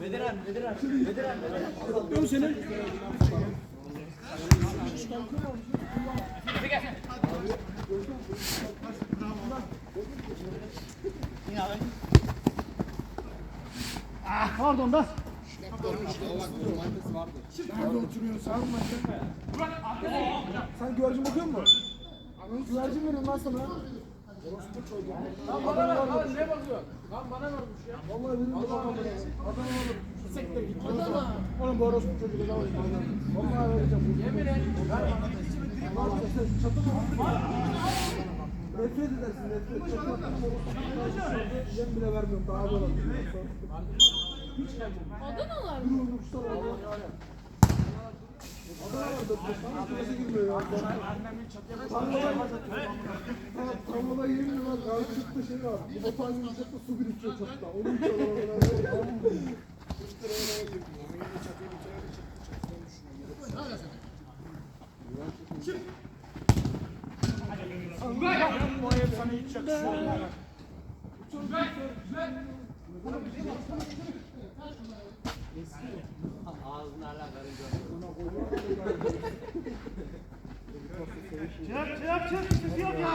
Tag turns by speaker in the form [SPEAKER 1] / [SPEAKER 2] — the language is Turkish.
[SPEAKER 1] Bediren, Bediren, Bediren, Bediren. Dön seni. Pardon da.
[SPEAKER 2] Nerede oturuyorsun sen mi? Sen güvercin bakıyor musun? Güvercin veriyorum lan sana. Orospu çocuğu. Lan bana ver lan ne bakıyorsun? Lan bana vermiş ya. Vallahi veririm de bakalım. Adam olur. Sekte git. Oğlum bu orospu çocuğu da var. Vallahi vereceğim. Yemin et. Çatı mı? Nefret edersin nefret. Yem bile vermiyorum. Daha böyle.
[SPEAKER 3] Adanalar mı?
[SPEAKER 2] Yürü uçlar var. Adana var da. Gayet çıktı şey var. Bu batan yiyecekte su birikiyor çatıda. Onu içiyorlar. Tamam mı?
[SPEAKER 1] Çırak çırak çırak. Sesi yok ya.